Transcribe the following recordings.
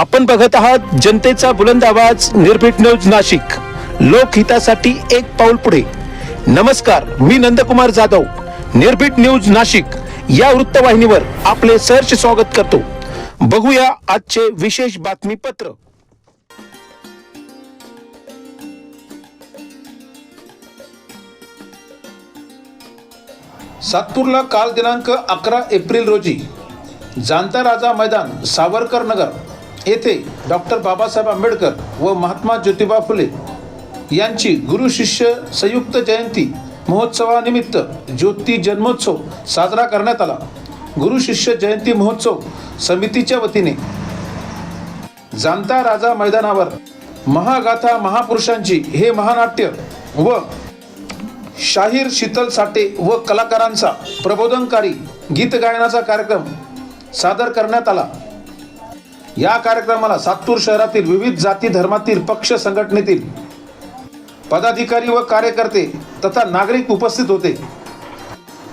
आपण बघत आहात जनतेचा बुलंद आवाज निर्भीड न्यूज नाशिक. लोकहितासाठी एक पाऊल पुढे. नमस्कार मी नंदकुमार जाधव. निर्भीड न्यूज नाशिक. या वृत्तवाहिनीवर आपले सहर्ष स्वागत करतो. बघूया आजचे विशेष बातमीपत्र. सातपूरला काल दिनांक अकरा एप्रिल रोजी जाणता राजा मैदान सावरकर नगर येथे डॉक्टर बाबासाहेब आंबेडकर व महात्मा ज्योतिबा फुले यांची गुरु शिष्य संयुक्त जयंती महोत्सवानिमित्त ज्योती जन्मोत्सव साजरा करण्यात आला. गुरु शिष्य जयंती महोत्सव समितीच्या वतीने. जाणता राजा मैदानावर महागाथा महापुरुषांची हे महानाट्य व शाहीर शीतल साठे व कलाकारांचा प्रबोधनकारी गीत गायनाचा कार्यक्रम सादर करण्यात आला. या कार्यक्रमाला सातूर शहरातील विविध जाती धर्मातील पक्ष संघटनेतील पदाधिकारी व कार्यकर्ते तथा नागरिक उपस्थित होते.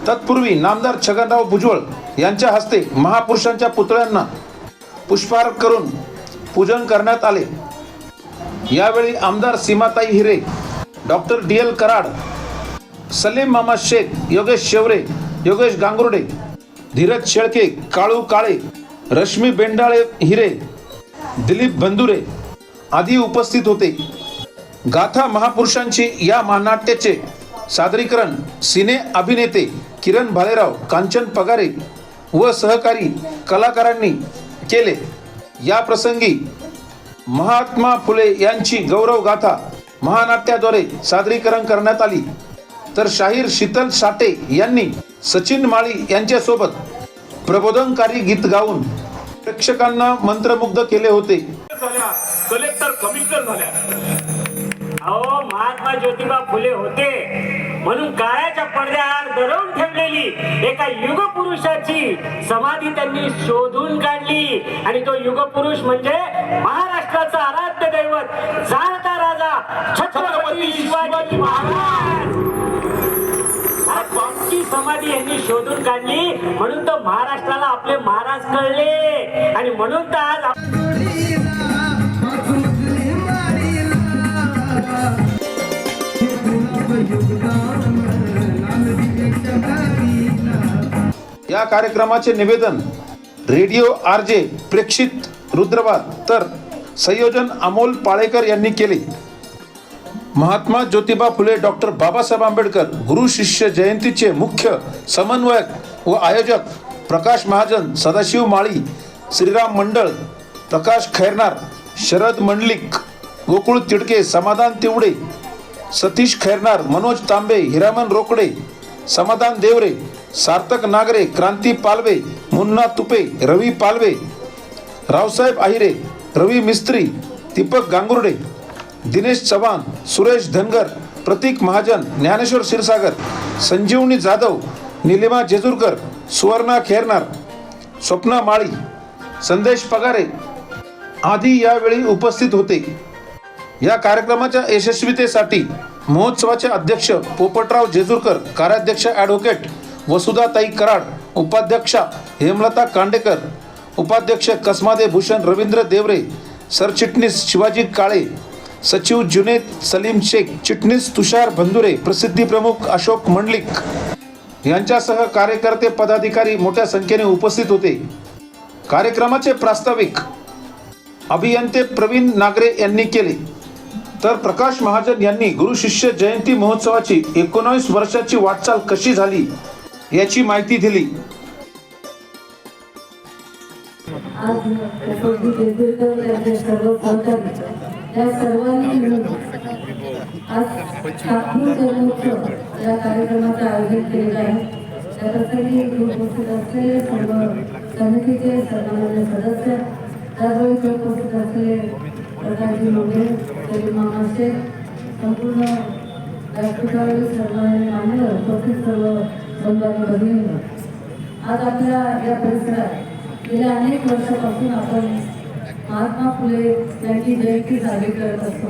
तत्पूर्वी नामदार छगनराव भुजबळ यांच्या हस्ते महापुरुषांच्या पुतळ्यांना पुष्पहार करून पूजन करण्यात आले. यावेळी आमदार Seematai Hire doctor D L Karad Salim Mama Shaikh Yogesh Shevre Yogesh Gangurde Dheeraj Shelke काळू काळे रश्मी बेंडाळे हिरे दिलीप बंधुरे आदी उपस्थित होते. गाथा महापुरुषांची या महानाट्याचे सादरीकरण सिने अभिनेते किरण भालेराव कांचन पगारे व सहकारी कलाकारांनी केले. या प्रसंगी महात्मा फुले यांची गौरव गाथा महानाट्याद्वारे सादरीकरण करण्यात आली. तर शाहीर शीतल साटे यांनी सचिन माळी यांच्यासोबत प्रबोधनकारी गीत गाऊन प्रेक्षकांना मंत्रमुग्ध केले होते. कलेक्टर कमिशनर झाल्या. अहो महात्मा ज्योतिबा फुले होते. म्हणून काळ्याच्या पडद्याआड दडवून ठेवलेली एका युग पुरुषाची समाधी त्यांनी शोधून काढली. आणि तो युग पुरुष म्हणजे महाराष्ट्राचा आराध्य दैवत जाणता राजा छत्रपती शिवाजी महाराज. शोधून काढली. म्हणून तर महाराष्ट्राला आपले महाराज कळले. आणि म्हणून तर आज या कार्यक्रमाचे निवेदन रेडिओ आर जे प्रेक्षित रुद्रवाद तर संयोजन अमोल पाळेकर यांनी केले. महात्मा ज्योतिबा फुले डॉक्टर बाबासाहेब आंबेडकर गुरु शिष्य जयंतीचे मुख्य समन्वयक व आयोजक प्रकाश महाजन सदाशिव माळी श्रीराम मंडळ प्रकाश खैरनार शरद मंडलिक गोकुळ तिडके समाधान तिवडे सतीश खैरनार मनोज तांबे हिरामन रोकडे समाधान देवरे सार्थक नागरे क्रांती पालवे मुन्ना तुपे रवी पालवे रावसाहेब आहिरे रवी मिस्त्री दीपक गांगुर्डे दिनेश चव्हाण सुरेश धनगर प्रतीक महाजन ज्ञानेश्वर क्षीरसागर संजीवनी जाधव निलिमा जेजूरकर सुवर्णा खेरनार स्वप्ना माळी संदेश पगारे आदी यावेळी उपस्थित होते. या कार्यक्रमाच्या यशस्वीतेसाठी महोत्सवाचे अध्यक्ष पोपटराव जेजूरकर कार्याध्यक्ष ॲडव्होकेट वसुधाताई कराड उपाध्यक्षा हेमलता कांडेकर उपाध्यक्ष कसमादे भूषण रवींद्र देवरे सरचिटणीस शिवाजी काळे सचिव जुनेद सलीम शेख चिटणीस तुषार भंदुरे प्रसिद्धी प्रमुख अशोक मंडलिक यांच्यासह कार्यकर्ते पदाधिकारी मोठ्या संख्येने उपस्थित होते. कार्यक्रमाचे प्रास्ताविक अभियंते प्रवीण नागरे यांनी केले. तर प्रकाश महाजन यांनी गुरु शिष्य जयंती महोत्सवाची एकोणावीस वर्षाची वाटचाल कशी झाली याची माहिती दिली. आज या सर्वांनी मिळून आज नागपूर जन्मोत्सव या कार्यक्रमाचं आयोजन केलेलं आहे. त्यासाठी उपस्थित असलेले सर्व समितीचे सर्वमान्य सदस्य त्याचवेळी उपस्थित असलेले प्रकाशजी मोठे सलीम मामा संपूर्ण व्यासपीठावरील सर्वमान्य मान्यवर उपस्थित सर्व बंधू भगिनी आज आपल्या या परिसरात गेल्या अनेक वर्षापासून आपण महात्मा फुले यांची जयंती साजरी करत असतो.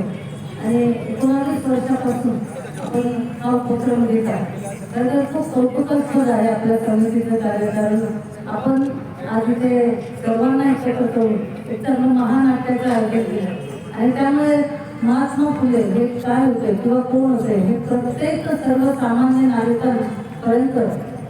आणि एकोणावीस वर्षापासून आपण हा उपक्रम घेत आहे. तर खूप कौतुकास्पद आहे आपल्या समितीचं कार्य कारण आपण आज इथे सर्वांना एकत्र करून एक चांगलं महानाट्याचं आयोजन केलं. आणि त्यामुळे महात्मा फुले हे काय होते किंवा कोण होते हे प्रत्येक सर्वसामान्य नागरिकांपर्यंत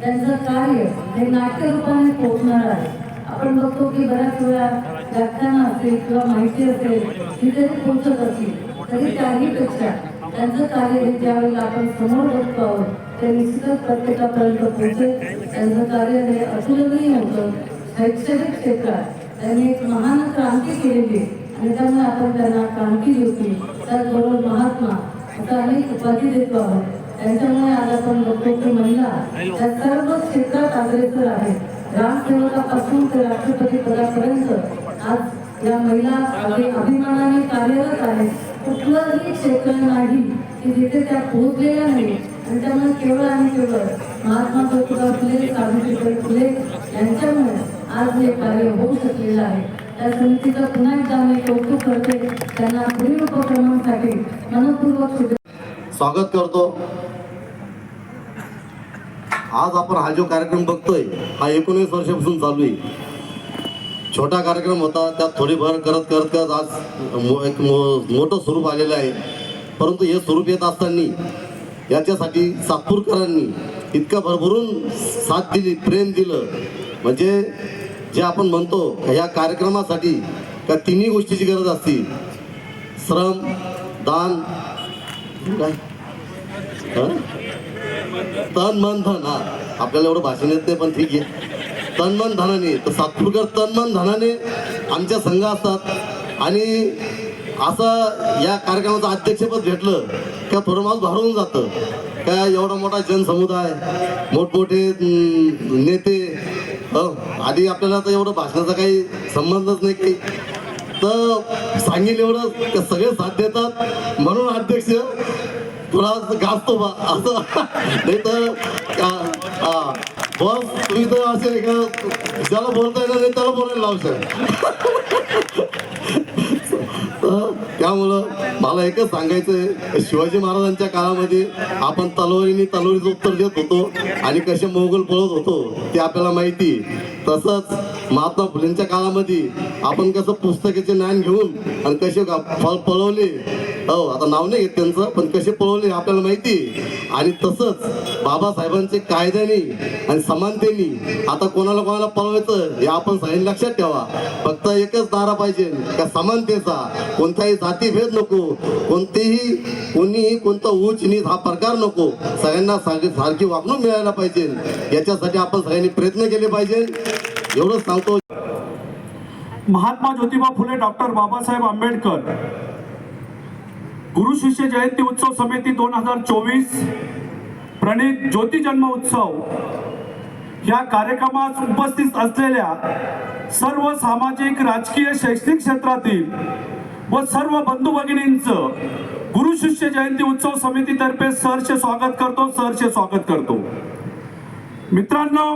त्यांचं कार्य हे नाट्यरूपाने पोहोचणार आहे. आपण बघतो की बऱ्याच वेळा व्याख्यानं असेल किंवा माहिती असेल तिथे ते पोहोचत असतील तरी त्याही पेक्षा त्यांचं कार्य हे ज्यावेळेला आपण समोर बघतो आहोत ते निश्चितच प्रत्येकापर्यंत पोहोचेल. त्यांचं कार्य हे अतुलनीय होतं. शैक्षणिक क्षेत्रात त्यांनी एक महान क्रांती केलेली आणि त्यामुळे आपण त्यांना क्रांती होती त्याचबरोबर महात्मा असा अनेक उपाधी देतो आहोत. त्यांच्यामुळे आज आपण बघतो की महिला त्या सर्व क्षेत्रात अग्रेसर आहेत. ग्रामसेवकापासून ते राष्ट्रपती पदापर्यंत आज या महिला अभिमानाने कार्यरत आहेत. कुठलंही क्षेत्र नाही की जिथे त्या पोहोचलेल्या नाही आणि त्यामुळे केवळ आणि केवळ महात्मा ज्योतिबा फुले सावित्रीबाई फुले यांच्यामुळे आज हे कार्य होऊ शकलेलं आहे. त्या समितीचं पुन्हा एकदा मी कौतुक करते. त्यांना पुढील उपक्रमांसाठी मनपूर्वक शुभेच्छा. स्वागत करतो. आज आपण हा जो कार्यक्रम बघतोय हा एकोणीस वर्षापासून चालू आहे. छोटा कार्यक्रम होता त्यात थोडीफार करत करत करत आज मो- एक मो- मोठं स्वरूप आलेलं आहे. परंतु हे स्वरूप येत असताना याच्यासाठी सातपूरकरांनी इतकं भरभरून साथ दिली प्रेम दिलं. म्हणजे जे आपण म्हणतो या कार्यक्रमासाठी का तिन्ही गोष्टीची गरज असते. श्रम दान काय? तन मन धन. हा आपल्याला एवढं भाषण येत नाही पण ठीक आहे. तनमन धनाने तर सातपूरकर तनमन धनाने आमच्या संघ असतात. आणि असं या कार्यक्रमाचं अध्यक्षपद भेटलं का थोडं माझं भारून जातं. का एवढा मोठा जनसमुदाय मोठमोठे नेते हो, आधी आपल्याला तर एवढं भाषणाचा काही संबंधच नाही काही तर सांगेल एवढं ते सगळे साथ देतात. म्हणून अध्यक्ष थोडा गाजतो बा असं. नाही तर का- बॉस तुम्ही तर असे का ज्याला बोलता येणार नाही त्याला बोलायला लावशाल तर त्यामुळं मला एकच सांगायचं आहे शिवाजी महाराजांच्या काळामध्ये आपण तलवारीने तलवारीचं उत्तर देत होतो आणि कसे मोगल पळत होतो ते आपल्याला माहिती तसंच महात्मा फुलेंच्या काळामध्ये आपण कसं पुस्तकाचे ज्ञान घेऊन आणि कसे फळ पळवले हो आता नाव नाही घेत त्यांचं पण कसे पळवले आपल्याला माहिती आणि तसंच बाबासाहेबांचे कायद्याने आणि समानतेने आता कोणाला कोणाला पळवायचं हे आपण सगळ्यांनी लक्षात ठेवा. फक्त एकच दारा पाहिजे का समानतेचा. कोणताही जातीभेद नको कोणतेही कोणीही कोणता उच्च नीच हा प्रकार नको. सगळ्यांना सारखी सारखी वागणूक मिळायला पाहिजे. याच्यासाठी आपण सगळ्यांनी प्रयत्न केले पाहिजे. एवढंच सांगतो. महात्मा ज्योतिबा फुले डॉक्टर बाबासाहेब आंबेडकर. गुरु शिष्य जयंती उत्सव समिती दोन हजार चोवीस प्रणित ज्योती जन्म उत्सव या कार्यक्रमात उपस्थित असलेल्या सर्व सामाजिक राजकीय शैक्षणिक क्षेत्रातील व सर्व बंधू भगिनींचं गुरु शिष्य जयंती उत्सव समितीतर्फे सहर्ष स्वागत करतो सहर्ष स्वागत करतो. मित्रांनो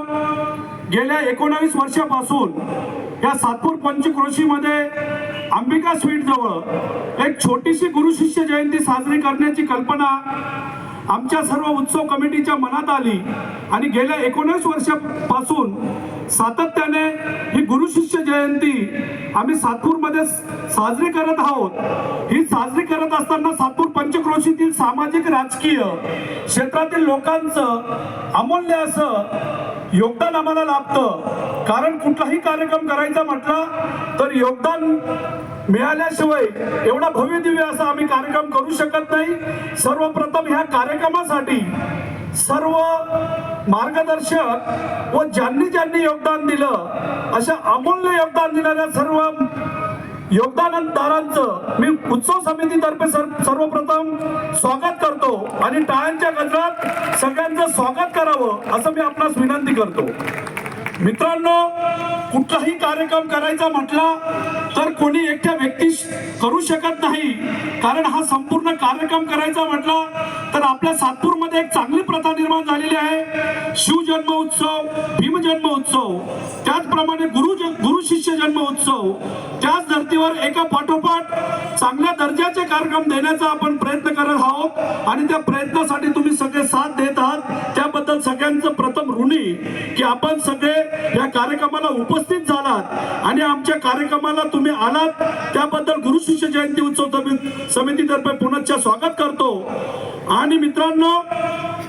गेल्या एकोणावीस वर्षापासून या सातपूर पंचक्रोशीमध्ये अंबिका स्वीट जवळ एक छोटीशी गुरु शिष्य जयंती साजरी करण्याची कल्पना आमच्या सर्व उत्सव कमिटीच्या मनात आली. आणि गेल्या एकोणीस वर्षापासून सातत्याने ही गुरु शिष्य जयंती आम्ही सातपूरमध्ये साजरी करत आहोत. ही साजरी करत असताना सातपूर पंचक्रोशीतील सामाजिक राजकीय क्षेत्रातील लोकांचं अमूल्य असं योगदान आम्हाला लाभतं. कारण कुठलाही कार्यक्रम करायचा म्हटला तर योगदान मिळाल्याशिवाय एवढा भव्य दिव्य असा आम्ही कार्यक्रम करू शकत नाही. सर्वप्रथम ह्या कार्यक्रमासाठी सर्व मार्गदर्शक व ज्यांनी ज्यांनी योगदान दिलं अशा अमूल्य योगदान दिलेल्या सर्व योगदानदारांचं मी उत्सव समितीतर्फे सर- सर्वप्रथम स्वागत करतो आणि टाळ्यांच्या गजरात सगळ्यांचं स्वागत करावं असं मी आपणास विनंती करतो. मित्रांनो कुठलाही कार्यक्रम करायचा म्हटला तर कोणी एकट्या व्यक्ती करू शकत नाही. कारण हा संपूर्ण कार्यक्रम करायचा म्हटला तर आपल्या सातपूरमध्ये एक चांगली प्रथा निर्माण झालेली आहे. शिवजन्म उत्सव भीमजन्म उत्सव. त्याचप्रमाणे गुरु गुरु शिष्य जन्म उत्सव. त्याच धर्तीवर एका पाठोपाठ चांगल्या दर्जाचे कार्यक्रम देण्याचा आपण प्रयत्न करत आहोत. आणि त्या प्रयत्नासाठी तुम्ही सगळे साथ देत आहात की आपण सगळे या कार्यक्रमाला उपस्थित झालात आणि आमच्या कार्यक्रमाला तुम्ही आलात. त्याबद्दल गुरु शिष्य जयंती उत्सव समितीतर्फे पुनश्च स्वागत करतो. आणि मित्रांनो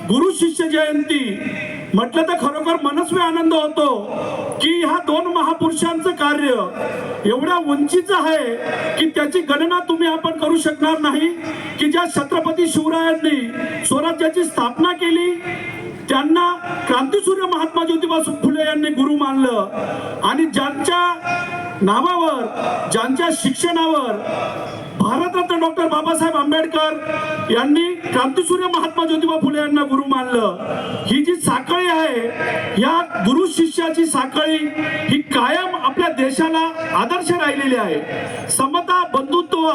गुरु शिष्य जयंती म्हटलं तर खरोखर मनस्वी आनंद होतो की ह्या दोन महापुरुषांचं कार्य एवढ्या उंचीचं आहे की त्याची गणना तुम्ही आपण करू शकणार नाही. की ज्या छत्रपती शिवरायांनी स्वराज्याची स्थापना केली त्यांना क्रांतीसूर्य महात्मा ज्योतिबा फुले यांनी गुरु मानलं आणि ज्यांच्या नावावर ज्यांच्या शिक्षणावर भारतरत्न डॉक्टर बाबासाहेब आंबेडकर यांनी क्रांतीसूर्य महात्मा ज्योतिबा फुले यांना गुरु मानलं. ही जी साखळी आहे या गुरु शिष्याची साखळी ही कायम आपल्या देशाला आदर्श राहिलेली आहे. समता बंधुत्व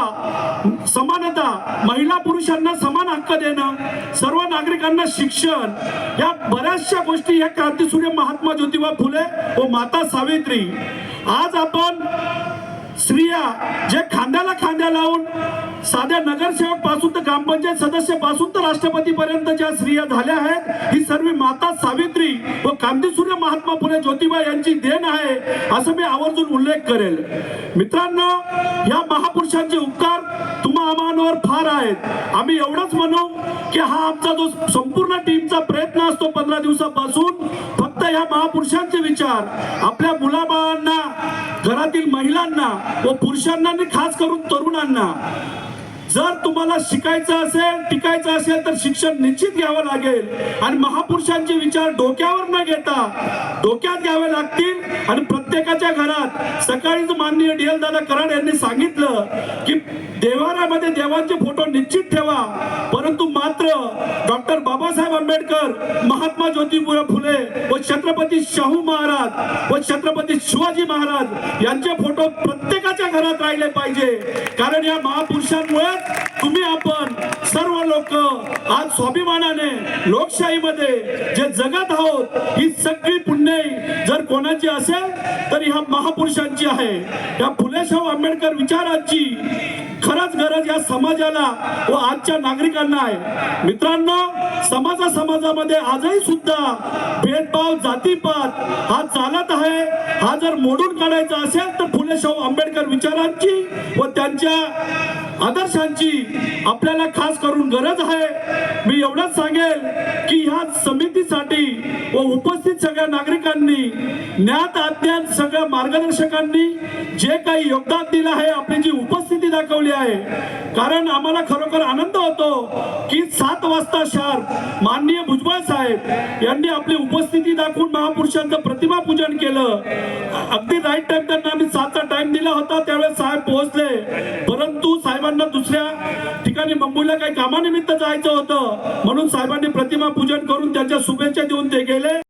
समानता महिला पुरुषांना समान हक्क देणं सर्व नागरिकांना शिक्षण या बऱ्याचशा गोष्टी या क्रांतीसूर्य महात्मा ज्योतिबा फुले व माता सावित्री. आज आपण स्त्रिया जे खांद्याला खांद्या लावून साध्या नगरसेवकपासून तर ग्रामपंचायत सदस्यपासून तर राष्ट्रपती पर्यंत ज्या स्त्रिया झाल्या आहेत ही सर्व माता सावित्री व क्रांतीसूर्य महात्मा फुले ज्योतिबा यांची देण आहे असं मी आवर्जून उल्लेख करेल. मित्रांनो या महापुरुषांचे उपकार तुम्हा आम्हावर फार आहेत. आम्ही एवढंच म्हणू की हा आमचा जो संपूर्ण टीमचा प्रयत्न असतो पंधरा दिवसापासून फक्त या महापुरुषांचे विचार आपल्या मुलाबाळांना घरातील महिलांना व पुरुषांना आणि खास करून तरुणांना जर तुम्हाला शिकायचं असेल टिकायचं असेल तर शिक्षण निश्चित घ्यावं लागेल. आणि महापुरुषांचे विचार डोक्यावर न घेता डोक्यात घ्यावे लागतील. आणि प्रत्येकाच्या घरात सकाळीच माननीय डी एल दादा कराड यांनी सांगितलं की देवाऱ्यामध्ये देवांचे फोटो निश्चित ठेवा. परंतु मात्र डॉक्टर बाबासाहेब आंबेडकर महात्मा ज्योतिबा फुले व छत्रपती शाहू महाराज व छत्रपती शिवाजी महाराज यांचे फोटो प्रत्येकाच्या घरात राहिले पाहिजे. कारण या महापुरुषांमुळे तुम्ही आपण सर्व लोक आज स्वाभिमानाने लोकशाहीमध्ये जे जगत आहोत ही सगळी पुण्य जर कोणाची असेल तर ह्या महापुरुषांची आहे. या फुलेशाहू आंबेडकर विचारांची खरंच गरज या समाजाला व आजच्या नागरिकांना आहे. मित्रांनो समाजा समाजामध्ये आजही सुद्धा भेदभाव जातीपात हा चालत आहे. हा जर मोडून काढायचा असेल तर फुले शाहू आंबेडकर विचारांची व त्यांच्या आदर्शांची आपल्याला खास करून गरज आहे. मी एवढंच सांगेल की ह्या समितीसाठी व उपस्थित सगळ्या नागरिकांनी ज्ञात अज्ञात सगळ्या मार्गदर्शकांनी जे काही योगदान दिलं आहे आपली जी उपस्थिती दाखवली आहे. कारण आम्हाला खरोखर आनंद होतो की सात वाजता शार्प माननीय भुजबळ साहेब यांनी आपली उपस्थिती दाखवून महापुरुषांचं प्रतिमा पूजन केलं. अगदी राईट टाइम त्यांना आम्ही सातचा टाइम दिला होता त्यावेळेस साहेब पोहोचले. परंतु साहेबांना दुसऱ्या ठिकाणी मुंबईला काही कामानिमित्त जायचं होतं म्हणून साहेबांनी प्रतिमा पूजन करून त्यांच्या शुभेच्छा देऊन ते गेले.